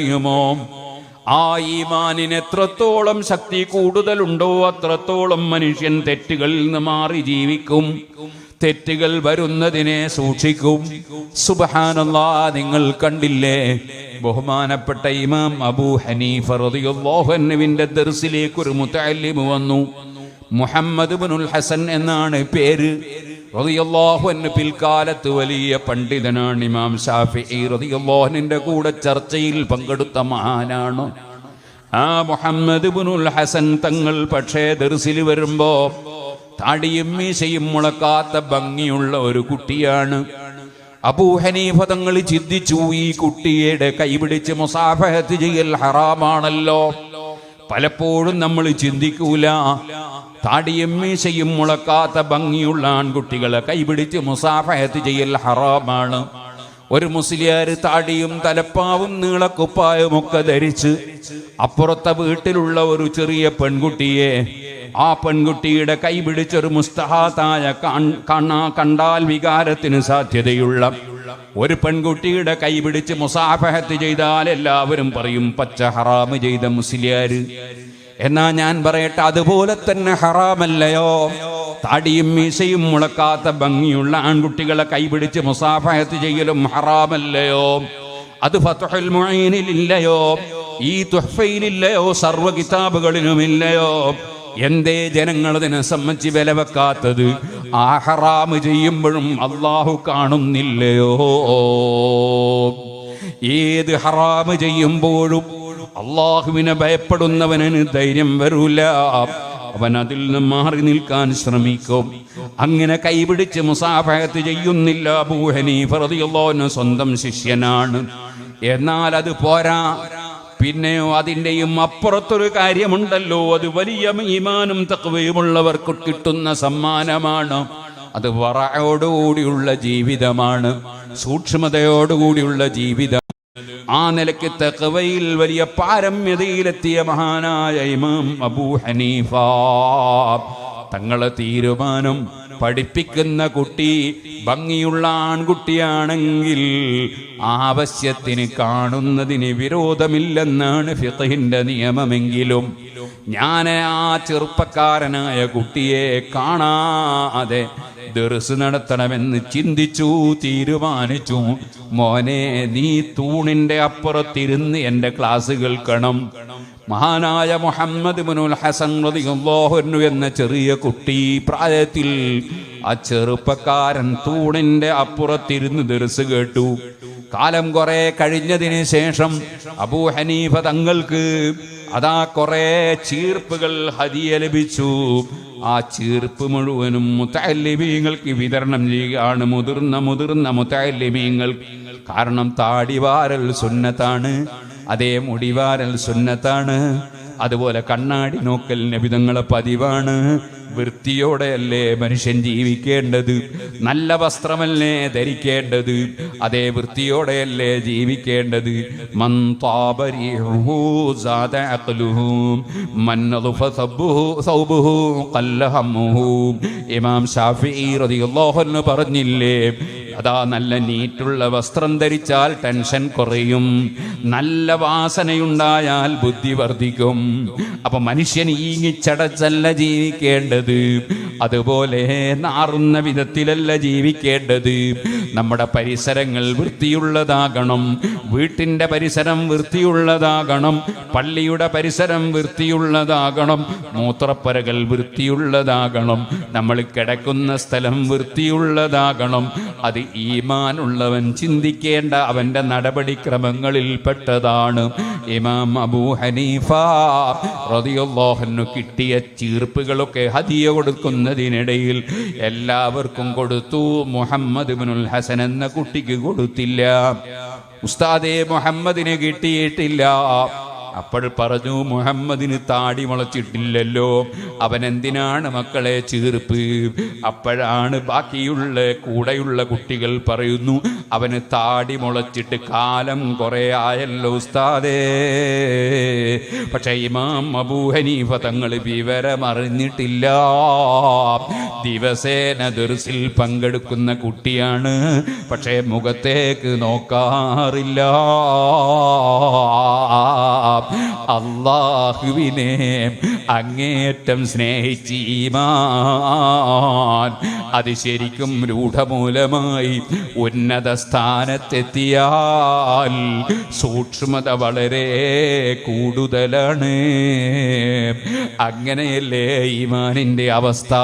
അറിയുമോ ആ ഈമാനിന് എത്രത്തോളം ശക്തി കൂടുതലുണ്ടോ അത്രത്തോളം മനുഷ്യൻ തെറ്റുകളിൽ നിന്ന് മാറി ജീവിക്കും. തെറ്റുകൾ വരുന്നതിനെ സൂക്ഷിക്കും. സുബഹാനല്ലാ നിങ്ങൾ കണ്ടില്ലേ? ബഹുമാനപ്പെട്ട ഇമാം അബൂ ഹനീഫ റളിയല്ലാഹുവിന്റെ ദർസിലേക്ക് ഒരു മുത്തല്ലിമ് വന്നു. മുഹമ്മദ് ബിനുൽ ഹസൻ എന്നാണ് പേര്. റളിയല്ലാഹു അൻഹു പിൽക്കാലത്ത് വലിയ പണ്ഡിതനാണ് ഇമാം ഷാഫി. റളിയല്ലാഹുവിന്റെ കൂടെ ചർച്ചയിൽ പങ്കെടുത്ത മഹാനാണ്. ആ മുഹമ്മദ് ബുനുൽ ഹസൻ തങ്ങൾ പക്ഷേ ദർസിൽ വരുമ്പോ താടിയും മീശയും മുളക്കാത്ത ഭംഗിയുള്ള ഒരു കുട്ടിയാണ്. അബൂ ഹനീഫ തങ്ങൾ ചിന്തിച്ചു ഈ കുട്ടിയുടെ കൈപിടിച്ച് മുസാഫഹത്ത് ചെയ്യൽ ഹറാമാണല്ലോ. പലപ്പോഴും നമ്മൾ ചിന്തിക്കൂല. താടിയും മീശയും മുളക്കാത്ത ഭംഗിയുള്ള ആൺകുട്ടികളെ കൈപിടിച്ച് മുസാഫഹത്ത് ചെയ്യൽ ഹറാമാണ്. ഒരു മുസ്ലിയാർ താടിയും തലപ്പാവും നീളക്കുപ്പായും ഒക്കെ ധരിച്ച് അപ്പുറത്തെ വീട്ടിലുള്ള ഒരു ചെറിയ പെൺകുട്ടിയെ ആ പെൺകുട്ടിയുടെ കൈപിടിച്ചൊരു മുസ്തഹാത്തായ കണ്ണാ കാണാ കണ്ടാൽ വികാരത്തിന് സാധ്യതയുള്ള ഒരു പെൺകുട്ടിയുടെ കൈ പിടിച്ച് മുസാഫഹത്ത് ചെയ്താൽ എല്ലാവരും പറയും പച്ച ഹറാമ് ചെയ്ത മുസ്ലിയാര് എന്നാ ഞാൻ പറയട്ടെ അതുപോലെ തന്നെ ഹറാമല്ലയോ? താടിയും മീശയും മുളക്കാത്ത ഭംഗിയുള്ള ആൺകുട്ടികളെ കൈപിടിച്ച് മുസാഫഹത്ത് ചെയ്യലും ഹറാമല്ലയോ? അത് ഫത്തുഹുൽ മുഈനിലില്ലയോ ഈ തുഹഫയിലില്ലയോ സർവ കിതാബുകളിലുമില്ലയോ എന്തേ ജനങ്ങൾ അതിനെ സംബന്ധിച്ച് വില വെക്കാത്തത് ആ ഹറാമ് ചെയ്യുമ്പോഴും അള്ളാഹു കാണുന്നില്ലയോ? ഏത് ഹറാമ് ചെയ്യുമ്പോഴും അള്ളാഹുവിനെ ഭയപ്പെടുന്നവന് ധൈര്യം വരൂല. അവൻ അതിൽ നിന്ന് മാറി നിൽക്കാൻ ശ്രമിക്കും. അങ്ങനെ കൈപിടിച്ച് മുസാഫഹത്ത് ചെയ്യുന്നില്ല ഭൂഹനീഫറിയുള്ളവന് സ്വന്തം ശിഷ്യനാണ്. എന്നാൽ അത് പോരാ. പിന്നെയോ അതിന്റെയും അപ്പുറത്തൊരു കാര്യമുണ്ടല്ലോ. അത് വലിയ ഈമാനും തക്കവയുമുള്ളവർക്ക് കിട്ടുന്ന സമ്മാനമാണ്. അത് വറയോടുകൂടിയുള്ള ജീവിതമാണ്. സൂക്ഷ്മതയോടുകൂടിയുള്ള ജീവിതം. ആ നിലയ്ക്ക് തെക്കവയിൽ വലിയ പാരമ്യതയിലെത്തിയ മഹാനായ ഇമാം അബൂ ഹനീഫ തങ്ങളെ തീരുമാനം പഠിപ്പിക്കുന്ന കുട്ടി ഭംഗിയുള്ള ആൺകുട്ടിയാണെങ്കിൽ ആവശ്യത്തിന് കാണുന്നതിന് വിരോധമില്ലെന്നാണ് ഫിഖഹിന്റെ നിയമമെങ്കിലും. ഞാൻ ആ ചെറുപ്പക്കാരനായ കുട്ടിയെ കാണാതെ ദർസ് നടത്തണമെന്ന് ചിന്തിച്ചു തീരുമാനിച്ചു. മോനെ നീ തൂണിന്റെ അപ്പുറത്തിരുന്ന് എന്റെ ക്ലാസ് കേൾക്കണം. മഹാനായ മുഹമ്മദ് മുനുൽ ഹസൻ റളിയല്ലാഹു എന്ന ചെറിയ കുട്ടി പ്രായത്തിൽ ആ ചെറുപ്പക്കാരൻ തൂണിന്റെ അപ്പുറത്തിരുന്ന് ദർസ് കേട്ടു. കാലം കുറെ കഴിഞ്ഞതിന് ശേഷം അബൂ ഹനീഫ തങ്ങൾക്ക് അതാ കുറെ ചീർപ്പുകൾ ഹദിയ ലഭിച്ചു. ആ ചീർപ്പ് മുഴുവനും മുത്തല്ലിമീങ്ങൾക്ക് വിതരണം ചെയ്യുകയാണ് മുതിർന്ന മുതിർന്ന മുത്തല്ലിമീങ്ങൾ കാരണം താടിവാരൽ സുന്നത്താണ്. അതേ മുടിവാരൽ സുന്നത്താണ്. അതുപോലെ കണ്ണാടി നോക്കൽ നബിതങ്ങളെ പതിവാണ്. വൃത്തിയോടെയല്ലേ മനുഷ്യൻ ജീവിക്കേണ്ടത്? നല്ല വസ്ത്രമല്ലേ ധരിക്കേണ്ടത്? അതേ വൃത്തിയോടെയല്ലേ ജീവിക്കേണ്ടത്? ഇമാം പറഞ്ഞില്ലേ അതാ നല്ല നീറ്റുള്ള വസ്ത്രം ധരിച്ചാൽ ടെൻഷൻ കുറയും. നല്ല വാസനയുണ്ടായാൽ ബുദ്ധി വർദ്ധിക്കും. അപ്പൊ മനുഷ്യൻ ഈങ്ങിച്ചടച്ചല്ല ജീവിക്കേണ്ടത്. അതുപോലെ നാറുന്ന വിധത്തിലല്ല ജീവിക്കേണ്ടത്. നമ്മുടെ പരിസരങ്ങൾ വൃത്തിയുള്ളതാകണം. വീട്ടിന്റെ പരിസരം വൃത്തിയുള്ളതാകണം. പള്ളിയുടെ പരിസരം വൃത്തിയുള്ളതാകണം. മൂത്രപ്പരകൾ വൃത്തിയുള്ളതാകണം. നമ്മൾ കിടക്കുന്ന സ്ഥലം വൃത്തിയുള്ളതാകണം. അത് ഈമാനുള്ളവൻ ചിന്തിക്കേണ്ട അവന്റെ നടപടിക്രമങ്ങളിൽ പെട്ടതാണ്. ഇമാം അബൂ ഹനീഫ റളിയല്ലാഹു കിട്ടിയ ചീർപ്പുകളൊക്കെ ഹതിയ കൊടുക്കുന്നതിനിടയിൽ എല്ലാവർക്കും കൊടുത്തു. മുഹമ്മദ് ബിനുൽ ഹസൻ എന്ന കുട്ടിക്ക് കൊടുത്തില്ല. ഉസ്താദെ മുഹമ്മദിന് കിട്ടിയിട്ടില്ല. അപ്പോൾ പറഞ്ഞു മുഹമ്മദിന് താടി മുളച്ചിട്ടില്ലല്ലോ. അവൻ എന്തിനാണ് മക്കളെ ചീർപ്പ് അപ്പോഴാണ് ബാക്കിയുള്ള കൂടെയുള്ള കുട്ടികൾ പറയുന്നു അവന് താടി മുളച്ചിട്ട് കാലം കുറെ ആയല്ലോ ഉസ്താദേ. പക്ഷേ ഇമാം അബൂഹനീഫ തങ്ങൾ വിവരമറിഞ്ഞിട്ടില്ല. ദിവസേന ദുർസിൽ പങ്കെടുക്കുന്ന കുട്ടിയാണ് പക്ഷേ മുഖത്തേക്ക് നോക്കാറില്ല. അള്ളാഹുവിനെ അങ്ങേറ്റം സ്നേഹിച്ച് ഈമാൻ അത് ശരിക്കും രൂഢമൂലമായി ഉന്നത സ്ഥാനത്തെത്തിയാൽ സൂക്ഷ്മത വളരെ കൂടുതലാണ്. അങ്ങനെയല്ലേ ഈമാനിന്റെ അവസ്ഥ?